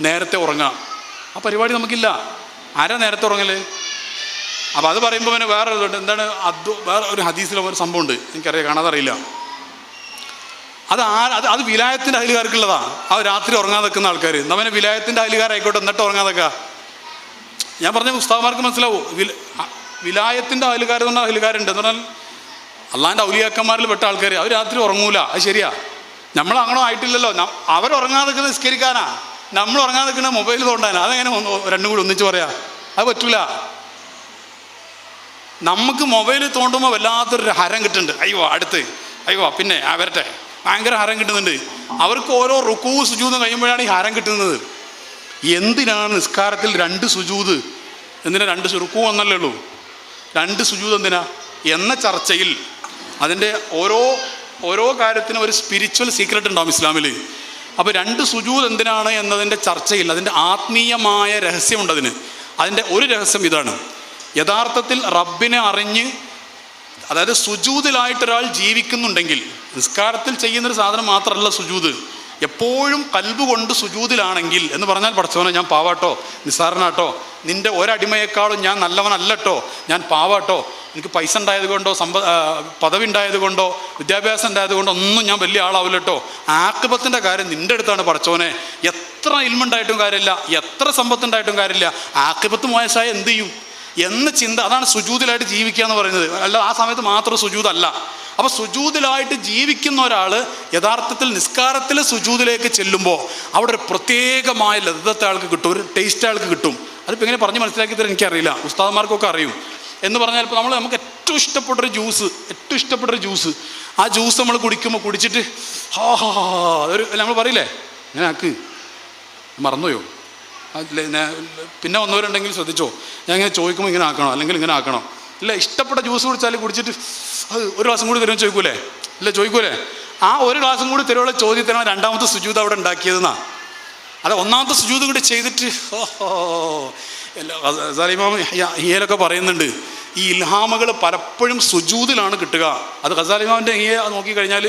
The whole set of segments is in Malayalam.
നേരത്തെ ഉറങ്ങാം. ആ പരിപാടി നമുക്കില്ല. ആരാ നേരത്തെ ഉറങ്ങൽ? അപ്പോൾ അത് പറയുമ്പോൾ പിന്നെ വേറെ. എന്താണ് അത് വേറെ ഒരു ഹദീസിലെ ഒരു സംഭവമുണ്ട്. എനിക്കറിയാം കാണാതറിയില്ല അത് ആ അത് അത് വിലായത്തിന്റെ അയലുകാർക്കുള്ളതാ ആ രാത്രി ഉറങ്ങാൻ നിൽക്കുന്ന ആൾക്കാർ നമ്മനെ വിലായത്തിന്റെ അയലുകാരായിക്കോട്ടെ എന്നിട്ട് ഉറങ്ങാൻ നിൽക്കുക ഞാൻ പറഞ്ഞ ഉസ്താവന്മാർക്ക് മനസ്സിലാവും? വില വിലായത്തിന്റെ അയലുകാർ എന്ന് പറഞ്ഞാൽ അയലുകാരുണ്ട് എന്ന് പറഞ്ഞാൽ അള്ളാന്റെ ഔലിയാക്കന്മാരിൽ പെട്ട ആൾക്കാർ അവർ രാത്രി ഉറങ്ങൂല. അത് ശരിയാ. നമ്മൾ ആയിട്ടില്ലല്ലോ. അവർ നിസ്കരിക്കാനാ. നമ്മൾ ഉറങ്ങാൻ നിൽക്കുന്ന മൊബൈൽ തോണ്ടാൻ അതെങ്ങനെ രണ്ടും കൂടി ഒന്നിച്ച് പറയാ? അത് പറ്റൂല. നമുക്ക് മൊബൈൽ തോണ്ടുമ്പോൾ വല്ലാത്തൊരു ഹരം കിട്ടുന്നുണ്ട്. അയ്യോ അടുത്ത്. അയ്യോ പിന്നെ ആ വരട്ടെ. ഭയങ്കര ഹരം കിട്ടുന്നുണ്ട്. അവർക്ക് ഓരോ റുക്കൂ സുജൂതും കഴിയുമ്പോഴാണ് ഈ ഹരം കിട്ടുന്നത്. എന്തിനാണ് നിസ്കാരത്തിൽ രണ്ട് സുജൂത്? എന്തിനാ രണ്ട് റുക്കൂ എന്നല്ലേ ഉള്ളൂ? രണ്ട് സുജൂത് എന്തിനാ? എന്ന ചർച്ചയിൽ അതിന്റെ ഓരോ ഓരോ കാര്യത്തിനും ഒരു സ്പിരിച്വൽ സീക്രട്ട് ഉണ്ടാവും ഇസ്ലാമിൽ അപ്പോൾ രണ്ട് സുജൂത് എന്തിനാണ് എന്നതിന്റെ ചർച്ചയിൽ അതിന്റെ ആത്മീയമായ രഹസ്യമുണ്ട് അതിന് അതിന്റെ ഒരു രഹസ്യം ഇതാണ്. യഥാർത്ഥത്തിൽ റബ്ബിനെ അറിഞ്ഞ് അതായത് സുജൂതിലായിട്ടൊരാൾ ജീവിക്കുന്നുണ്ടെങ്കിൽ നിസ്കാരത്തിൽ ചെയ്യുന്നൊരു സാധനം മാത്രമല്ല സുജൂത്. എപ്പോഴും കൽബ് കൊണ്ട് സുജൂതിലാണെങ്കിൽ എന്ന് പറഞ്ഞാൽ പഠിച്ചവനെ ഞാൻ പാവാട്ടോ നിസ്സാരനാട്ടോ നിന്റെ ഒരടിമയെക്കാളും ഞാൻ നല്ലവനല്ലട്ടോ ഞാൻ പാവാട്ടോ എനിക്ക് പൈസ ഉണ്ടായത് കൊണ്ടോ സമ്പ പദവി ഉണ്ടായത് കൊണ്ടോ വിദ്യാഭ്യാസം ഉണ്ടായത് കൊണ്ടോ ഒന്നും ഞാൻ വലിയ ആളാവില്ല കേട്ടോ ആക്രിപത്തിന്റെ കാര്യം നിന്റെ അടുത്താണ് പഠിച്ചോനെ എത്ര ഇൽമുണ്ടായിട്ടും കാര്യമില്ല എത്ര സമ്പത്തുണ്ടായിട്ടും കാര്യമില്ല. ആക്രിപത്ത് മോശമായ എന്ത് ചെയ്യും? എന്ന ചിന്ത അതാണ് സുജൂതിലായിട്ട് ജീവിക്കുക എന്ന് പറയുന്നത്. അല്ല ആ സമയത്ത് മാത്രം സുജൂതല്ല. അപ്പോൾ സുജൂതിലായിട്ട് ജീവിക്കുന്ന ഒരാൾ യഥാർത്ഥത്തിൽ നിസ്കാരത്തിൽ സുജൂതിലേക്ക് ചെല്ലുമ്പോൾ അവിടെ ഒരു പ്രത്യേകമായ ലതത്തെ ആൾക്ക് കിട്ടും ഒരു ടേസ്റ്റ് ആൾക്ക് കിട്ടും. അതിപ്പോൾ എങ്ങനെ പറഞ്ഞ് മനസ്സിലാക്കി എനിക്കറിയില്ല. ഉസ്താദന്മാർക്കൊക്കെ അറിയും. എന്ന് പറഞ്ഞാൽ ഇപ്പോൾ നമ്മൾ നമുക്ക് ഏറ്റവും ഇഷ്ടപ്പെട്ടൊരു ജ്യൂസ് ഏറ്റവും ഇഷ്ടപ്പെട്ടൊരു ജ്യൂസ്. ആ ജ്യൂസ് നമ്മൾ കുടിക്കുമ്പോൾ കുടിച്ചിട്ട് ഹാ ഹാ ഒരു നമ്മൾ പറയില്ലേ? ഇങ്ങനെ ആക്ക്. മറന്നുപോയോ? പിന്നെ വന്നവരുണ്ടെങ്കിൽ ശ്രദ്ധിച്ചോ. ഞാൻ ഇങ്ങനെ ചോദിക്കുമ്പോൾ ഇങ്ങനെ ആക്കണോ? അല്ലെങ്കിൽ ഇങ്ങനെ ആക്കണോ? ഇല്ല ഇഷ്ടപ്പെട്ട ജ്യൂസ് കുടിച്ചാൽ കുടിച്ചിട്ട് അത് ഒരു ഗ്ലാസും കൂടി തരുമെന്ന് ചോദിക്കൂലേ? ഇല്ല ചോദിക്കൂലേ? ആ ഒരു ഗ്ലാസും കൂടി തരുമുള്ള ചോദ്യത്തിനാണ് രണ്ടാമത്തെ സുജൂത് അവിടെ ഉണ്ടാക്കിയതെന്നാ. അല്ല ഒന്നാമത്തെ സുജൂത് കൂടി ചെയ്തിട്ട് സലീമാം ഹിയയിലൊക്കെ പറയുന്നുണ്ട്. ഈ ഇൽഹാമകൾ പലപ്പോഴും സുജൂതിലാണ് കിട്ടുക. അത് ഖസാലിമാമിന്റെ ഹിയ നോക്കിക്കഴിഞ്ഞാൽ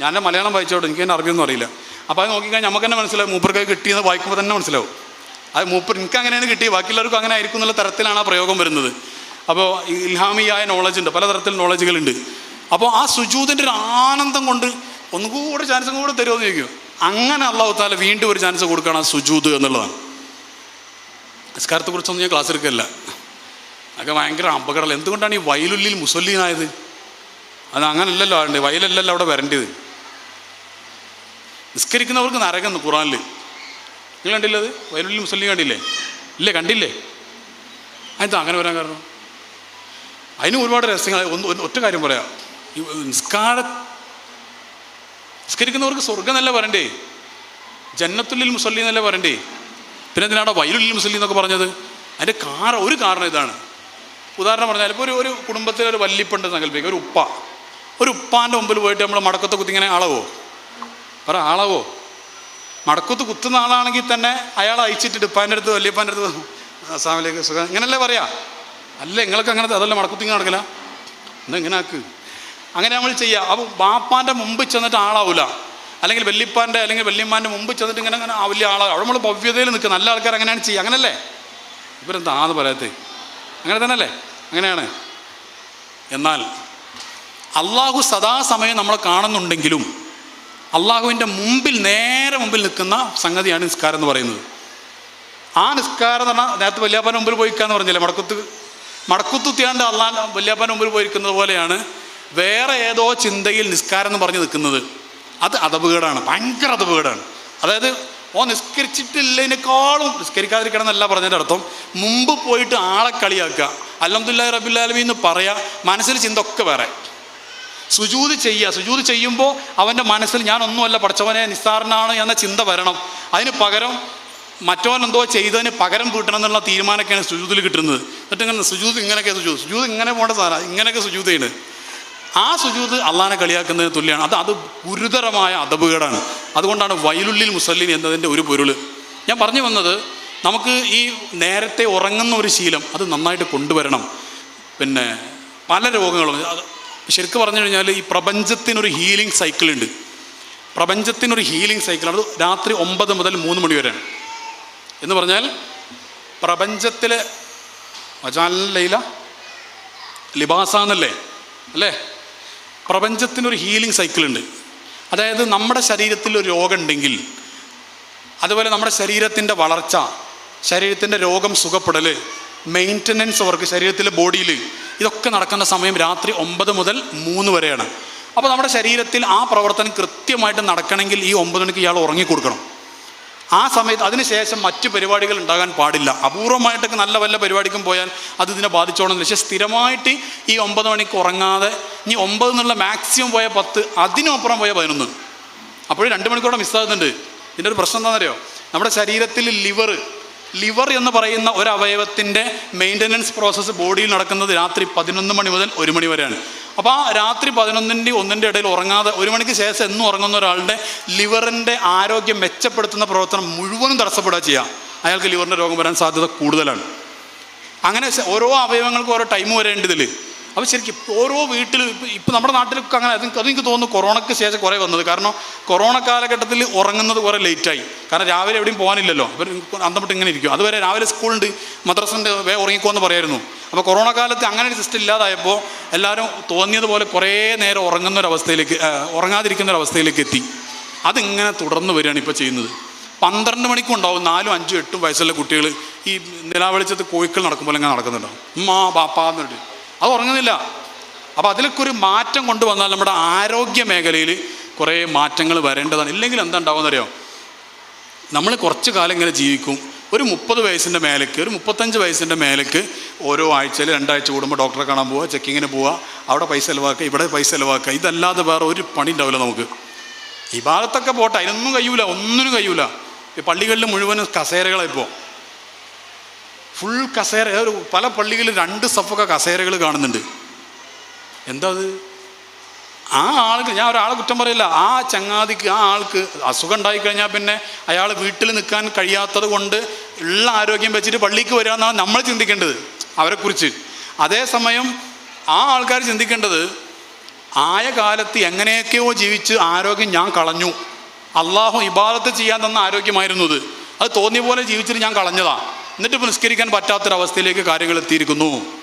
ഞാൻ മലയാളം വായിച്ചോട്ടെ എനിക്ക് തന്നെ അറബിയൊന്നും അറിയില്ല. അപ്പോൾ അത് നോക്കിക്കഴിഞ്ഞാൽ നമുക്ക് തന്നെ മനസ്സിലാവും മൂപ്പർക്ക് കിട്ടിയെന്ന് വായിക്കുമ്പോൾ തന്നെ മനസ്സിലാവും. അത് മൂപ്പർ എനിക്ക് അങ്ങനെയാണ് കിട്ടി ബാക്കിയുള്ളവർക്കും അങ്ങനെ ആയിരിക്കും എന്നുള്ള തരത്തിലാണ് ആ പ്രയോഗം വരുന്നത്. അപ്പോൾ ഇൽഹാമിയായ നോളജ് ഉണ്ട്. പലതരത്തിൽ നോളജുകളുണ്ട് അപ്പോൾ ആ സുജൂതിന്റെ ഒരു ആനന്ദം കൊണ്ട് ഒന്നുകൂടെ ചാൻസും കൂടെ തരുമോ എന്ന് ചോദിക്കും. അങ്ങനെ അള്ളാഹു താല വീണ്ടും ഒരു ചാൻസ് കൊടുക്കണം സുജൂത് എന്നുള്ളതാണ്. നിസ്കാരത്തെക്കുറിച്ചൊന്നും ഞാൻ ക്ലാസ് എടുക്കില്ല അതൊക്കെ ഭയങ്കര അപകടമല്ല എന്തുകൊണ്ടാണ് ഈ വയലുള്ളിൽ മുസല്ലീനായത്? അത് അങ്ങനല്ലല്ലോ ആണ്ട് വയലല്ലല്ലോ അവിടെ വരേണ്ടത്. നിസ്കരിക്കുന്നവർക്ക് നരകം ഖുറാനിൽ നിങ്ങൾ കണ്ടില്ലേ അത്? വയലുള്ളിൽ മുസ്ലിം കണ്ടില്ലേ? ഇല്ലേ? കണ്ടില്ലേ? അതെന്താ അങ്ങനെ വരാൻ കാരണം? അതിന് ഒരുപാട് രഹസ്യങ്ങൾ. ഒന്ന് ഒറ്റ കാര്യം പറയാം. ഈ നിസ്കാര നിസ്കരിക്കുന്നവർക്ക് സ്വർഗം എന്നല്ല പറയണ്ടേ ജന്നത്തുള്ളിൽ മുസല്ലി എന്നല്ല പറയണ്ടേ പിന്നെ എന്തിനാണ് വയലുള്ളിൽ മുസ്ലിം എന്നൊക്കെ പറഞ്ഞത്? അതിന്റെ കാര ഒരു കാരണം ഇതാണ്. ഉദാഹരണം പറഞ്ഞാൽ ഇപ്പോൾ ഒരു ഒരു കുടുംബത്തിലെ ഒരു വല്ലിപ്പുണ്ട് സങ്കല്പിക്കുക ഒരു ഉപ്പ. ഒരു ഉപ്പാന്റെ മുമ്പിൽ പോയിട്ട് നമ്മൾ മടക്കത്ത് കുത്തി ഇങ്ങനെ ആളവോ? പറ ആളവോ? മടക്കത്ത് കുത്തുന്ന ആളാണെങ്കിൽ തന്നെ അയാൾ അയച്ചിട്ട് ഉപ്പാന്റെ അടുത്ത് വല്യപ്പാന്റെ അടുത്ത് അസാമിലേക്ക് സുഖം. ഇങ്ങനല്ലേ പറയാ? അല്ല നിങ്ങൾക്ക് അങ്ങനത്തെ അതല്ല മടക്കുത്തിങ്ങനെ നടക്കില്ല എന്നാ ഇങ്ങനെ ആക്ക്. അങ്ങനെ നമ്മൾ ചെയ്യുക അപ്പോൾ ബാപ്പാന്റെ മുമ്പ് ചെന്നിട്ട് ആളാവില്ല അല്ലെങ്കിൽ വല്യപ്പാന്റെ അല്ലെങ്കിൽ വല്യമ്മാന്റെ മുമ്പ് ചെന്നിട്ട് ഇങ്ങനെ അങ്ങനെ വലിയ ആൾ അവിടെ നമ്മൾ ഭവ്യതയിൽ നിൽക്കുന്ന നല്ല ആൾക്കാർ അങ്ങനെയാണ് ചെയ്യുക. അങ്ങനല്ലേ? ഇവരെന്താന്ന് പറയാത്തേ? അങ്ങനെ തന്നെയല്ലേ? അങ്ങനെയാണ്. എന്നാൽ അള്ളാഹു സദാസമയം നമ്മൾ കാണുന്നുണ്ടെങ്കിലും അള്ളാഹുവിന്റെ മുമ്പിൽ നേരെ മുമ്പിൽ നിൽക്കുന്ന സംഗതിയാണ് നിസ്കാരം എന്ന് പറയുന്നത്. ആ നിസ്കാരം എന്ന് പറഞ്ഞാൽ നേരത്തെ വല്യാപ്പന്റെ മുമ്പിൽ പോയിക്കാന്ന് പറഞ്ഞില്ലേ? മടക്കുത്ത് മടക്കുത്തുത്തിയാണ്ട് അള്ളാൻ വല്യാപ്പന്റെ മുമ്പിൽ പോയിരിക്കുന്നത് പോലെയാണ് വേറെ ഏതോ ചിന്തയിൽ നിസ്കാരം എന്ന് പറഞ്ഞ് നിൽക്കുന്നത്. അത് അതപകേടാണ് ഭയങ്കര അതപകേടാണ്. അതായത് ഓ നിസ്കരിച്ചിട്ടില്ലതിനേക്കാളും നിസ്കരിക്കാതിരിക്കണം എന്നല്ല പറഞ്ഞതിന്റെ അർത്ഥം മുമ്പ് പോയിട്ട് ആളെ കളിയാക്കുക അലഹമുല്ലാ റബുല്ലാലമി എന്ന് പറയാ മനസ്സിൽ ചിന്ത ഒക്കെ വേറെ. സുജൂത് ചെയ്യുക സുജൂത് ചെയ്യുമ്പോൾ അവന്റെ മനസ്സിൽ ഞാനൊന്നുമല്ല പഠിച്ചവനെ നിസ്സാരനാണ് എന്ന ചിന്ത വരണം. അതിന് പകരം മറ്റവൻ എന്തോ ചെയ്തതിന് പകരം കിട്ടണം എന്നുള്ള തീരുമാനമൊക്കെയാണ് സുജൂതിൽ കിട്ടുന്നത്. എന്നിട്ട് ഇങ്ങനെ സുജൂത് ഇങ്ങനെയൊക്കെ സുജൂത് സുജൂത് ഇങ്ങനെ പോകേണ്ട സാധനം ഇങ്ങനെയൊക്കെ സുജൂതയാണ് ആ സുജൂത് അള്ളാനെ കളിയാക്കുന്നതിന് തുല്യമാണ് അത് അത് ഗുരുതരമായ അതപുകേടാണ് അതുകൊണ്ടാണ് വയലുള്ളിൽ മുസല്ലിൻ എന്നതിന്റെ ഒരു പൊരുൾ ഞാൻ പറഞ്ഞു വന്നത് നമുക്ക് ഈ നേരത്തെ ഉറങ്ങുന്ന ഒരു ശീലം അത് നന്നായിട്ട് കൊണ്ടുവരണം. പിന്നെ പല രോഗങ്ങളും ശരിക്കു പറഞ്ഞു കഴിഞ്ഞാൽ ഈ പ്രപഞ്ചത്തിനൊരു ഹീലിംഗ് സൈക്കിൾ ഉണ്ട്. പ്രപഞ്ചത്തിനൊരു ഹീലിംഗ് സൈക്കിൾ അത് രാത്രി ഒമ്പത് മുതൽ മൂന്ന് മണി വരെയാണ്. എന്ന് പറഞ്ഞാൽ പ്രപഞ്ചത്തിലെ ലൈല ലിബാസ എന്നല്ലേ അല്ലേ? പ്രപഞ്ചത്തിനൊരു ഹീലിംഗ് സൈക്കിൾ ഉണ്ട്. അതായത് നമ്മുടെ ശരീരത്തിൽ ഒരു രോഗം ഉണ്ടെങ്കിൽ അതുപോലെ നമ്മുടെ ശരീരത്തിന്റെ വളർച്ച ശരീരത്തിന്റെ രോഗം സുഖപ്പെടൽ മെയിന്റനൻസ് വർക്ക് ശരീരത്തിലെ ബോഡിയിൽ ഇതൊക്കെ നടക്കുന്ന സമയം രാത്രി ഒമ്പത് മുതൽ മൂന്ന് വരെയാണ്. അപ്പോൾ നമ്മുടെ ശരീരത്തിൽ ആ പ്രവർത്തനം കൃത്യമായിട്ട് നടക്കണമെങ്കിൽ ഈ ഒമ്പത് മണിക്ക് ഇയാൾ ഉറങ്ങിക്കൊടുക്കണം. ആ സമയത്ത് അതിനുശേഷം മറ്റ് പരിപാടികൾ ഉണ്ടാകാൻ പാടില്ല. അപൂർവമായിട്ടൊക്കെ നല്ല വല്ല പരിപാടിക്കും പോയാൽ അത് ഇതിനെ ബാധിച്ചോണമെന്ന് പക്ഷേ സ്ഥിരമായിട്ട് ഈ ഒമ്പത് മണിക്ക് ഉറങ്ങാതെ ഇനി ഒമ്പത് എന്നുള്ള മാക്സിമം പോയ പത്ത് അതിനപ്പുറം പോയ പതിനൊന്ന്. അപ്പോഴും രണ്ട് മണിക്കൂടെ മിസ്സാകുന്നുണ്ട് ഇതിന്റെ ഒരു പ്രശ്നം എന്താണെന്നറിയോ? നമ്മുടെ ശരീരത്തിൽ ലിവർ ലിവർ എന്ന് പറയുന്ന ഒരു അവയവത്തിന്റെ മെയിന്റനൻസ് പ്രോസസ്സ് ബോഡിയിൽ നടക്കുന്നത് രാത്രി പതിനൊന്ന് മണി മുതൽ ഒരു മണി വരെയാണ്. അപ്പോൾ ആ രാത്രി പതിനൊന്നിന്റെ ഒന്നിന്റെ ഇടയിൽ ഉറങ്ങാതെ ഒരു മണിക്ക് ശേഷം എന്നും ഉറങ്ങുന്ന ഒരാളുടെ ലിവറിന്റെ ആരോഗ്യം മെച്ചപ്പെടുത്തുന്ന പ്രവർത്തനം മുഴുവനും തടസ്സപ്പെടുക ചെയ്യുക അയാൾക്ക് ലിവറിന്റെ രോഗം വരാൻ സാധ്യത കൂടുതലാണ്. അങ്ങനെ ഓരോ അവയവങ്ങൾക്കും ഓരോ ടൈം വരേണ്ടതിൽ അപ്പോൾ ശരിക്കും ഓരോ വീട്ടിൽ ഇപ്പം നമ്മുടെ നാട്ടിലൊക്കെ അങ്ങനെ അത് എനിക്ക് തോന്നുന്നു കൊറോണയ്ക്ക് ശേഷം കുറേ വന്നത്. കാരണം കൊറോണ കാലഘട്ടത്തിൽ ഉറങ്ങുന്നത് കുറേ ലേറ്റായി കാരണം രാവിലെ എവിടെയും പോകാനില്ലല്ലോ. അവർ അന്തമിട്ട് ഇങ്ങനെ ഇരിക്കും. അതുവരെ രാവിലെ സ്കൂളുണ്ട് മദ്രസന്റെ വേ ഉറങ്ങിക്കോ എന്ന് പറയായിരുന്നു. അപ്പോൾ കൊറോണ കാലത്ത് അങ്ങനെ ഒരു സിസ്റ്റം ഇല്ലാതായപ്പോൾ എല്ലാവരും തോന്നിയതുപോലെ കുറേ നേരം ഉറങ്ങുന്ന ഒരു അവസ്ഥയിലേക്ക് ഉറങ്ങാതിരിക്കുന്ന ഒരു അവസ്ഥയിലേക്ക് എത്തി. അതിങ്ങനെ തുടർന്ന് വരികയാണ് ഇപ്പോൾ ചെയ്യുന്നത്. പന്ത്രണ്ട് മണിക്കും ഉണ്ടാവും നാലും അഞ്ചും എട്ടും വയസ്സുള്ള കുട്ടികൾ ഈ നിലാവെളിച്ചത്ത് കോഴിക്കൾ നടക്കുമ്പോൾ ഇങ്ങനെ നടക്കുന്നുണ്ടാവും. ഉമ്മാ ബാപ്പാ എന്നിട്ട് അത് ഉറങ്ങുന്നില്ല. അപ്പോൾ അതിലൊക്കെ ഒരു മാറ്റം കൊണ്ടുവന്നാൽ നമ്മുടെ ആരോഗ്യ മേഖലയിൽ കുറേ മാറ്റങ്ങൾ വരേണ്ടതാണ്. ഇല്ലെങ്കിൽ എന്താ ഉണ്ടാവുമെന്നറിയോ? നമ്മൾ കുറച്ച് കാലം ഇങ്ങനെ ജീവിക്കും. ഒരു മുപ്പത് വയസ്സിന്റെ മേലേക്ക് ഒരു മുപ്പത്തഞ്ച് വയസ്സിന്റെ മേലേക്ക് ഓരോ ആഴ്ചയിൽ രണ്ടാഴ്ച കൂടുമ്പോൾ ഡോക്ടറെ കാണാൻ പോവുക ചെക്കിങ്ങിന് പോവുക അവിടെ പൈസ ചിലവാക്കുക ഇവിടെ പൈസ ചിലവാക്കുക. ഇതല്ലാതെ വേറെ ഒരു പണി ഉണ്ടാവില്ല നമുക്ക്. ഈ ഭാഗത്തൊക്കെ പോട്ടെ അതിനൊന്നും കഴിയൂല ഒന്നിനും കഴിയൂല. ഈ പള്ളികളിൽ മുഴുവനും കസേരകളായിപ്പോൾ ഫുൾ കസേര പല പള്ളികളിൽ രണ്ട് സഫൊക്കെ കസേരകൾ കാണുന്നുണ്ട്. എന്താ അത്? ആ ആൾക്ക് ഞാൻ ഒരാളെ കുറ്റം പറയില്ല. ആ ചങ്ങാതിക്ക് ആ ആൾക്ക് അസുഖം ഉണ്ടായിക്കഴിഞ്ഞാൽ പിന്നെ അയാൾ വീട്ടിൽ നിൽക്കാൻ കഴിയാത്തത് കൊണ്ട് ഉള്ള ആരോഗ്യം വെച്ചിട്ട് പള്ളിക്ക് വരിക എന്നാണ് നമ്മൾ ചിന്തിക്കേണ്ടത് അവരെക്കുറിച്ച് അതേസമയം ആ ആൾക്കാർ ചിന്തിക്കേണ്ടത് ആയ കാലത്ത് എങ്ങനെയൊക്കെയോ ജീവിച്ച് ആരോഗ്യം ഞാൻ കളഞ്ഞു. അള്ളാഹു ഇബാദത്ത് ചെയ്യാൻ തന്ന ആരോഗ്യമായിരുന്നു ഇത് അത് തോന്നിയ പോലെ ജീവിച്ചിട്ട് ഞാൻ കളഞ്ഞതാണ് എന്നിട്ട് പുനസ്കരിക്കാൻ നിസ്കരിക്കാൻ പറ്റാത്തൊരവസ്ഥയിലേക്ക് കാര്യങ്ങൾ എത്തിയിരിക്കുന്നു.